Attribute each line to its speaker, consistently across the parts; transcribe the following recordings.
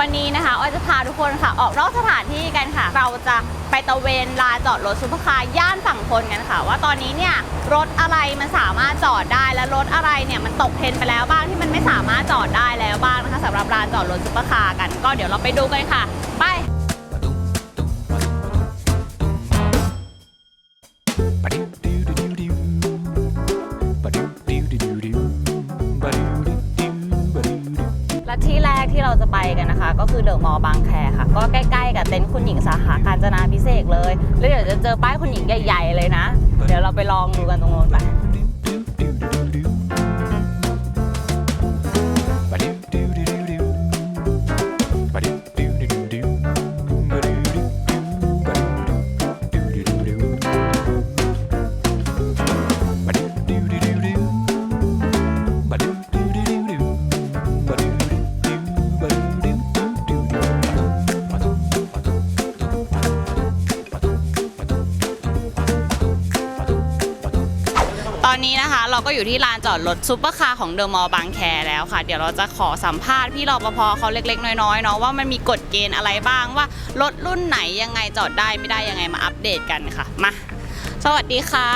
Speaker 1: วันนี้นะคะอ้อยจะพาทุกคนค่ะ ออกนอกสถานที่กันค่ะ เราจะไปตระเวนลานจอดรถซุปเปอร์คาร์ย่านฝั่งทนกันค่ะ ว่าตอนนี้เนี่ยรถอะไรมันสามารถจอดได้และรถอะไรเนี่ยมันตกเทรนไปแล้วบ้างที่มันไม่สามารถจอดได้แล้วบ้างนะคะสำหรับลานจอดรถซุปเปอร์คาร์กันก็เดี๋ยวเราไปดูกันค่ะ ไป นะคะก็คือเดอะมอลล์บางแคค่ะ ก็ใกล้ๆกับเต็นท์คุณหญิงสาขาการจนาพิเศษกเลย แล้วเดี๋ยวจะเจอป้ายคุณหญิงใหญ่ ๆ เลยนะ เดี๋ยวเราไปลองดูกันตรงโน้นไป ก็อยู่ที่ลานจอดรถซุปเปอร์คาร์ของเดอะมอลล์บางแคแล้วค่ะ เดี๋ยวเราจะขอสัมภาษณ์พี่รปภเขาเล็ก ๆ น้อยๆเนาะว่ามันมีกฎเกณฑ์อะไรบ้างว่ารถรุ่นไหนยังไงจอดได้ไม่ได้ยังไงมาอัปเดตกันค่ะมาสวัสดีค่ะ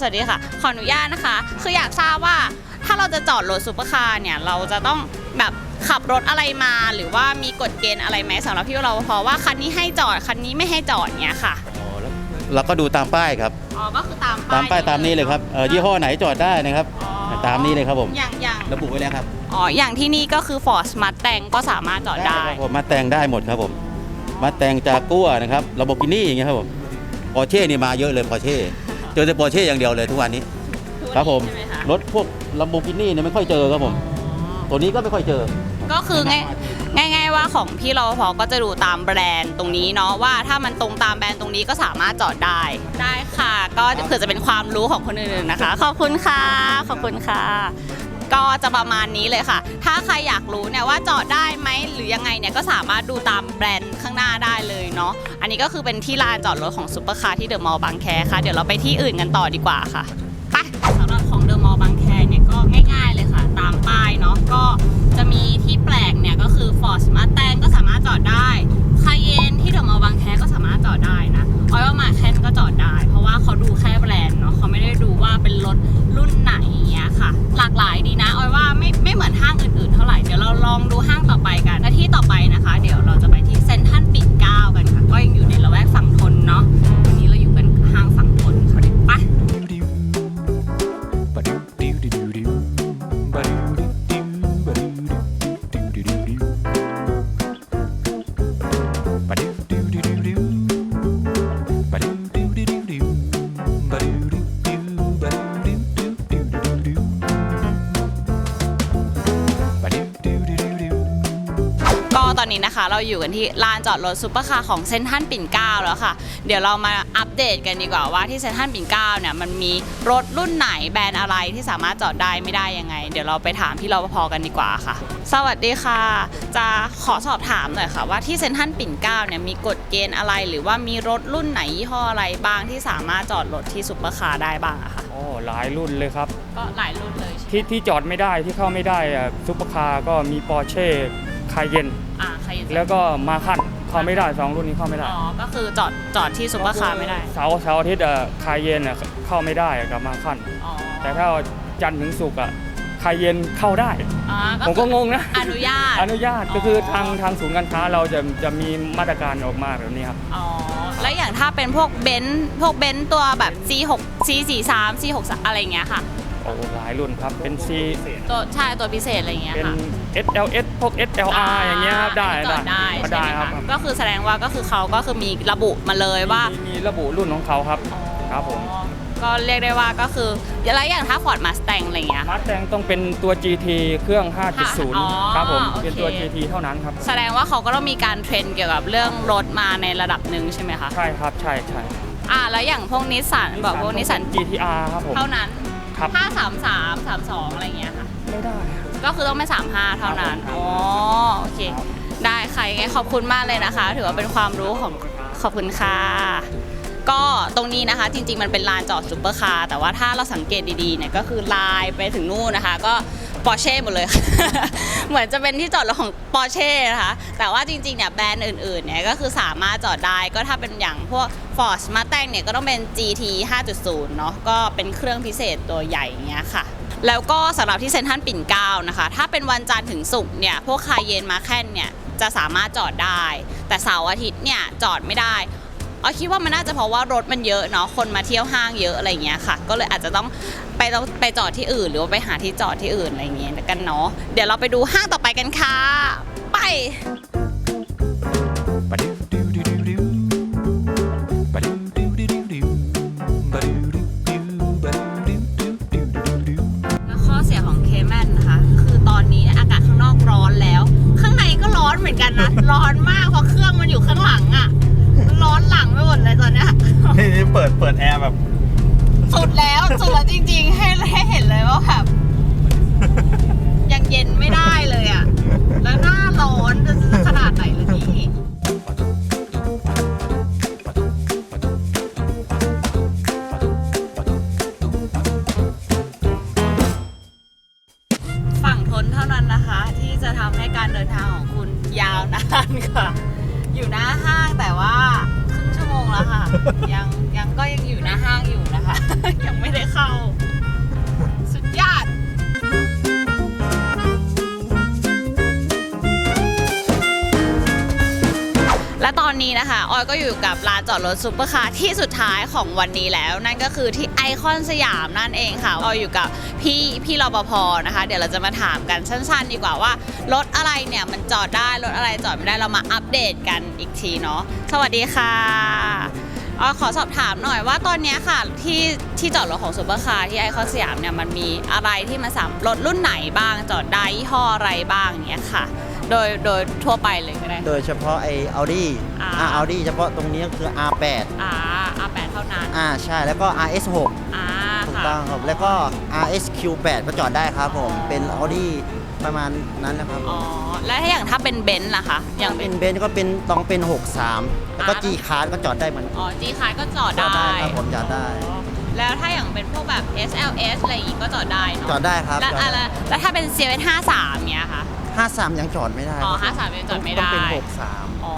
Speaker 1: สวัสดีค่ะ ขออนุญาตนะคะ คืออยากทราบว่าถ้าเราจะจอดรถซุปเปอร์คาร์เนี่ยเราจะต้องแบบขับรถอะไรมาหรือว่ามีกฎเกณฑ์อะไรไหมสำหรับพี่รปภว่าคันนี้ให้จอดคันนี้ไม่ให้จอดเนี่ยค่ะ
Speaker 2: เราก็ดูตามป้ายครับ
Speaker 1: อ๋อก็คือตาม
Speaker 2: ตามป้ายตามนี้เลยครับเอ่อยี่ห้อไหนจอดได้นะครับ
Speaker 1: อ๋อ
Speaker 2: ตามนี้เลยครับผม
Speaker 1: อย่างอย่าง
Speaker 2: ระบุไว้แล้วครับ
Speaker 1: อ๋ออย่างที่นี่ก็คือ Ford Mustang ก็สามารถจอดได้
Speaker 2: ครับผมมาแต่งได้หมดครับผม มาแต่งจากกัวนะครับระบบกินี่อย่างเงี้ยครับผมปอร์เช่นี่มาเยอะเลยปอร์เช่เจอแต่ปอร์เช่อย่างเดียวเลยทุกวันนี้ ครับผม
Speaker 1: ใช่ไหคะ
Speaker 2: รถพวกลัมโบกินี่เนี่ยไม่ค่อยเจอครับผม ตัวนี้ก็ไม่ค่อยเจอ
Speaker 1: ก็คือง่าย ง่าย ๆ ว่าของพี่รปภก็จะดูตามแบรนด์ตรงนี้เนาะว่าถ้ามันตรงตามแบรนด์ตรงนี้ก็สามารถจอดได้ได้ค่ะ ก็เผื่อจะเป็นความรู้ของคนอื่นๆนะคะ ขอบคุณค่ะขอบคุณค่ะ ก็จะประมาณนี้เลยค่ะ ถ้าใครอยากรู้เนี่ยว่าจอดได้ไหมหรือยังไงเนี่ยก็สามารถดูตามแบรนด์ข้างหน้าได้เลยเนาะอันนี้ก็คือเป็นที่ลานจอดรถของซุปเปอร์คาร์ที่เดอะมอลล์บางแคค่ะ เดี๋ยวเราไปที่อื่นกันต่อดีกว่าค่ะไปสำหรับของเดอะมอลล์บางแคเนี่ยก็ง่าย ๆเลยค่ะ ตามป้ายเนาะก็ จะมีที่แปลกเนี่ยก็คือ Ford Mustang ก็สามารถจอดได้คาเยนที่เดอะมอลล์บางแคก็สามารถจอดได้นะออยว่ามาแคนก็จอดได้ เพราะว่าเขาดูแค่แบรนด์เนาะเขาไม่ได้ดูว่าเป็นรถรุ่นไหนอย่างเงี้ยค่ะ หลากหลายดีนะออยว่าไม่ไม่เหมือนห้างอื่นๆ เท่าไหร่เดี๋ยวเราลองดูห้าง เราอยู่กันที่ลานจอดรถซุปเปอร์คาร์ของเซนทรัลปิ่นเกล้าแล้วค่ะ เดี๋ยวเรามาอัปเดตกันดีกว่าว่าที่เซนทรัลปิ่นเกล้าเนี่ยมันมีรถรุ่นไหนแบรนด์อะไรที่สามารถจอดได้ไม่ได้ยังไง เดี๋ยวเราไปถามพี่รปภกันดีกว่าค่ะ สวัสดีค่ะ จะขอสอบถามหน่อยค่ะ ว่าที่เซนทรัลปิ่นเกล้าเนี่ยมีกฎเกณฑ์อะไร หรือว่ามีรถรุ่นไหนยี่ห้ออะไรบ้างที่สามารถจอดรถที่ซุปเปอร์คาร์ได้บ้างอะค่ะ
Speaker 3: โอ้หลายรุ่นเลยครับ
Speaker 1: ก็หลายรุ่นเลยใช่ไหม
Speaker 3: ที่ที่จอดไม่ได้ที่เข้าไม่ได้อะซุปเปอร์คาร์ก็มีปอร์เช่คาเยน
Speaker 1: อ่าใครจะ
Speaker 3: แล้วก็มาคันเข้าไม่ได้สองรุ่นนี้เข้าไม่ได้
Speaker 1: อ๋อก็คือจอดจอดที่ซุปเปอร์คาร์ไม่ได้
Speaker 3: เสาร์เสาร์อาทิตย์อะคาเยนอะเข้าไม่ได้กับมาคัน
Speaker 1: อ๋อ
Speaker 3: แต่ถ้าจันทร์ถึงศุกร์อะคาเยนเข้าได้
Speaker 1: อ่า
Speaker 3: ผมก็งงนะ
Speaker 1: อนุญาต
Speaker 3: อนุญาต
Speaker 1: อ๋อ
Speaker 3: ก็คือทางทางศูนย์การค้าเราจะจะมีมาตรการออกมาแบบนี้ครับ
Speaker 1: อ๋อ แล้วอย่างถ้าเป็นพวกเบนซ์พวกเบนซ์ตัวแบบ C6 C43 C6 อะไรอย่างเงี้ยค่ะ
Speaker 3: โอ้หลายรุ่นครับ เป็น C
Speaker 1: ตัวใช่ตัวพิเศษอะไรอย่างเงี้ย
Speaker 3: เป็น
Speaker 1: ค่ะ
Speaker 3: SLS พวก SLR อย่างเงี้ยครับได้
Speaker 1: จอดได้
Speaker 3: ก็
Speaker 1: ใช่
Speaker 3: ได้
Speaker 1: ไหม
Speaker 3: ครั
Speaker 1: คะ
Speaker 3: บ
Speaker 1: ก็คือแสดงว่าก็คือเขาก็คือมีระบุมาเลยว่า
Speaker 3: มีมีระบุรุ่นของเขาครับ ครับผม
Speaker 1: อ๋อก็เรียกได้ว่าก็คือแล้วอย่างถ้า Ford Mustang อะไรอย่างเงี้ย
Speaker 3: มาสแตงต้องเป็นตัว GT เครื่อง
Speaker 1: อ๋อ
Speaker 3: 5.0 ครับผม
Speaker 1: โอเค
Speaker 3: เป็นตัว GT เท่านั้นครับ
Speaker 1: แสดงว่าเขาก็ต้องมีการเทรนเกี่ยวกับเรื่องรถมาในระดับหนึ่งใช่ไหมคะ
Speaker 3: ใช่ครับ ใช่ใช่
Speaker 1: อ่าแล้วอย่างพวกนิสสันบอกพวกนิสสัน
Speaker 3: GTR ครับผม
Speaker 1: เท่านั้น
Speaker 3: ครับ
Speaker 1: ถ้าสามสามสามสองอะไรอย่างเงี้ยค่ะ
Speaker 3: ไม่ได้ครับ
Speaker 1: ก็คือต้องไม่สามห้าเท่านั้น
Speaker 3: ครับผม
Speaker 1: อ๋อ โอเค ได้ค่ะยังไงขอบคุณมากเลยนะคะ ถือว่าเป็นความรู้ของ ขอบคุณค่ะ ก็ตรงนี้นะคะจริงๆมันเป็นลานจอดซุปเปอร์คาร์แต่ว่าถ้าเราสังเกตดีๆเนี่ยก็คือลายไปถึงนู่นนะคะ ก็ ปอร์เช่หมดเลยค่ะเหมือนจะเป็นที่จอดรถของปอร์เช่นะคะ แต่ว่าจริงๆเนี่ยแบรนด์อื่นๆเนี่ยก็คือสามารถจอดได้ก็ถ้าเป็นอย่างพวก Ford Mustang เนี่ยก็ต้องเป็น GT 5.0 เนาะก็เป็นเครื่องพิเศษตัวใหญ่เงี้ยค่ะ แล้วก็สำหรับที่เซ็นทรัลปิ่นเกล้านะคะ ถ้าเป็นวันจันทร์ถึงศุกร์เนี่ยพวกคายเยนมาแค่นเนี่ยจะสามารถจอดได้ แต่เสาร์อาทิตย์เนี่ยจอดไม่ได้อ๋อคิดว่ามันน่าจะเพราะว่ารถมันเยอะเนาะคนมาเที่ยวห้างเยอะอะไรเงี้ยค่ะ ก็เลยอาจจะต้อง ต้องไปจอดที่อื่น หรือว่าไปหาที่จอดที่อื่นอะไรอย่างเงี้ยกันเนาะเดี๋ยวเราไปดูห้างต่อไปกันค่ะ ไป
Speaker 4: Ba-do-do-do-do-do. Ba-do-do-do-do-do. Ba-do-do-do, ba-do-do-do-do-do-do.
Speaker 1: แล้วข้อเสียของเคแมนนะคะ คือตอนนี้อากาศข้างนอกร้อนแล้ว ข้างในก็ร้อนเหมือนกันนะ ร้อนมากเพราะเครื่องมันอยู่ข้างหลังอะ่ะมันร้อนหลังไปหมดเลยตอนเนี้ย
Speaker 5: นี่นี่เปิดเปิดแอร์แบบ
Speaker 1: สุดแล้ว สุดแล้วจริงๆ ให้ให้เห็นเลยว่าแบบยังเย็นไม่ได้เลยอะ่ะ แล้วหน้าร้อนจะขนาดไหนเลยนี่ฝั่งทนเท่านั้นนะคะ ที่จะทำให้การเดินทางของคุณยาวนานค่ะ อยู่หน้าห้างแต่ว่าครึ่งชั่ว โมงแล้วค่ะ ยังยังก็ยังอยู่หน้าห้างอยู่นะคะ ยังไม่ได้เข้า และตอนนี้นะคะออยก็อยู่กับร้านจอดรถซุปเปอร์คาร์ที่สุดท้ายของวันนี้แล้ว นั่นก็คือที่ไอคอนสยามนั่นเองค่ะออยอยู่กับพี่พี่รปภนะคะ เดี๋ยวเราจะมาถามกันสั้น ๆ ดีกว่าว่ารถอะไรเนี่ยมันจอดได้รถอะไรจอดไม่ได้เรามาอัปเดตกันอีกทีเนาะสวัสดีค่ะออยขอสอบถามหน่อยว่าตอนนี้ค่ะที่ที่จอดรถของซุปเปอร์คาร์ที่ไอคอนสยามเนี่ยมันมีอะไรที่มันสามรถรุ่นไหนบ้างจอดได้ยี่ห้ออะไรบ้างเนี้ยค่ะ โดยโดยทั่วไปเลยก็ได้
Speaker 6: โดยเฉพาะไอ้ Audi
Speaker 1: อ่า
Speaker 6: อ่า Audi เฉพาะตรงนี้ก็คือ R8
Speaker 1: อ่า R8 เท่านั้น
Speaker 6: อ่าใช่แล้วก็ RS6
Speaker 1: อ่า
Speaker 6: ถูก
Speaker 1: ค่ะ
Speaker 6: ต้องครับ แล้วก็ RSQ8 ก็จอดได้ครับผม เป็น Audi ประมาณนั้นนะครับ
Speaker 1: อ๋อ แล้วถ้าอย่างถ้าเป็นเบนซ์ล่ะคะ อย่าง
Speaker 6: เป็
Speaker 1: เป็น
Speaker 6: นเบนซ์ก็เป็นต้องเป็น 63 แล้วก็
Speaker 1: อ่า
Speaker 6: G Class ก็จอดได้เหมือน
Speaker 1: อ๋อ G คายก็จอด
Speaker 6: จอด
Speaker 1: ได้
Speaker 6: ได้ครับผมจอดได้
Speaker 1: อ๋อแล้วถ้าอย่างเป็นพวกแบบ SLS อะไรอย่างงี้ก็จอดได้เนาะ
Speaker 6: จอดได้ครับ
Speaker 1: แล้ว
Speaker 6: จอด
Speaker 1: อะไร
Speaker 6: ได้
Speaker 1: แล้วถ้าเป็น CVS 53เนี้ยค่ะ
Speaker 6: 53 ยังจอดไม่ได้
Speaker 1: อ๋อ
Speaker 6: ครับ
Speaker 1: 53ยังจอดไม่
Speaker 6: ต้อง
Speaker 1: ได้
Speaker 6: เป็น 63
Speaker 1: อ๋อ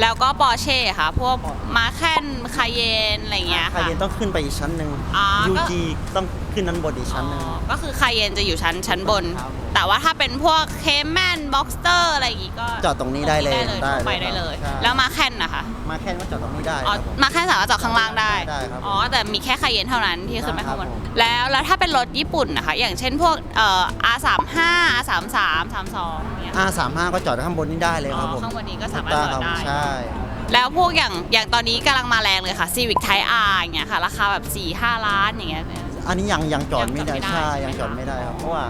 Speaker 1: แล้วก็ปอร์เช่ค่ะ พวกมาแคนคาเยนอะไรอย่างเงี้ย
Speaker 6: ใคร
Speaker 1: ค่ะ
Speaker 6: เรียนต้องขึ้นไปอีกชั้นหนึ่ง
Speaker 1: อ่าก็
Speaker 6: UG ต้องขึ้นนั้นบนอีกชั้นหนึ่ง
Speaker 1: อ๋อก็คือคาเยนจะอยู่ชั้นชั้นบน
Speaker 6: ครับผม
Speaker 1: แต่ว่าถ้าเป็นพวกเคแมนบ็อกสเตอร์อะไรอย่างงี้ก็
Speaker 6: จอดตรงนี้ได้เลย
Speaker 1: ตรงนี้ได้เลยทั่วไปได้เลย
Speaker 6: ใช่
Speaker 1: แล้วมาแคนนะคะ
Speaker 6: มาแค่ก็จอดตรงนี้ได้
Speaker 1: อ๋อ
Speaker 6: ครับผม
Speaker 1: มาแค่สามารถจอดข้างล่างได้
Speaker 6: ได้ครับ
Speaker 1: อ๋อแต่มีแค่คาเยนเท่านั้นที่ขึ้นไปข้างบน
Speaker 6: ครับผม
Speaker 1: แล้วแล้วถ้าเป็นรถญี่ปุ่นนะคะอย่างเช่นพวกเอ่อ R35 R33 32เนี่ย
Speaker 6: R35 ก็จอดข้างบนนี้ได้เลยครับผม
Speaker 1: ข้างบนนี้ก็สามารถจอดได้
Speaker 6: ใช่
Speaker 1: แล้วพวกอย่างอย่างตอนนี้กำลังมาแรงเลยค่ะ Civic Type R อย่างเงี้ยค่ะ ราคาแบบ4-5 ล้านอย่างเงี้ย
Speaker 6: อันนี้ยังยังจอดไม่ได้
Speaker 1: ยังจอดไม่ได้
Speaker 6: ใช่
Speaker 1: ใช่ไหม
Speaker 6: ยังจอดไม่ได้ครับ เพราะว่า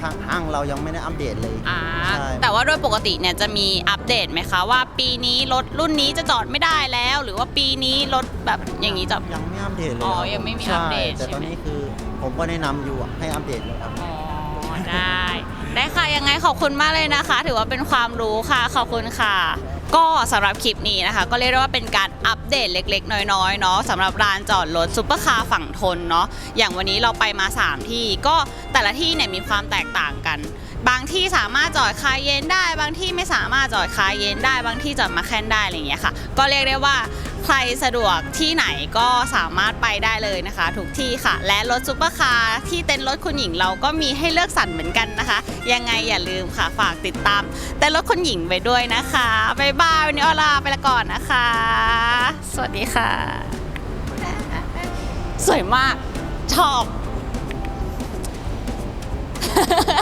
Speaker 6: ทางห้างเรายังไม่ได้อัปเดตเลย
Speaker 1: อ่า
Speaker 6: ใช่
Speaker 1: แต่ว่าโดยปกติเนี่ยจะมีอัปเดตไหมคะว่า ปีนี้รถรุ่นนี้จะจอดไม่ได้แล้ว หรือว่าปีนี้รถแบบอย่างนี้จะ
Speaker 6: ยังไม่อัปเดตเลย
Speaker 1: อ๋อ
Speaker 6: ครับ
Speaker 1: ยังไม่มี
Speaker 6: ใช่
Speaker 1: อัปเดต
Speaker 6: แต่ตอน
Speaker 1: ใช่ไหม
Speaker 6: นี้คือผมก็แนะนำอยู่ให้อัปเดตเลยครับ
Speaker 1: อ๋อได้ ได้ค่ะยังไงขอบคุณมากเลยนะคะ ถือว่าเป็นความรู้ค่ะ ขอบคุณค่ะ ก็สำหรับคลิปนี้นะคะ ก็เรียกได้ว่าเป็นการอัปเดตเล็ก ๆ น้อยๆเนาะสำหรับร้านจอดรถซุปเปอร์คาร์ฝั่งทนเนาะอย่างวันนี้เราไปมา 3 ที่ก็แต่ละที่เนี่ยมีความแตกต่างกัน บางที่สามารถจอดคาเยนได้ บางที่ไม่สามารถจอดคาเยนได้ บางที่จอดมาแคนได้อะไรอย่างเงี้ยค่ะ ก็เรียกได้ว่าใครสะดวกที่ไหนก็สามารถไปได้เลยนะคะ ทุกที่ค่ะ และรถซุปเปอร์คาร์ที่เต็นท์รถคุณหญิงเราก็มีให้เลือกสรรเหมือนกันนะคะ ยังไงอย่าลืมค่ะฝากติดตามเต็นท์รถคุณหญิงไปด้วยนะคะบ๊ายบายวันนี้ออลาไปละก่อนนะคะ สวัสดีค่ะ สวยมากชอบชอบ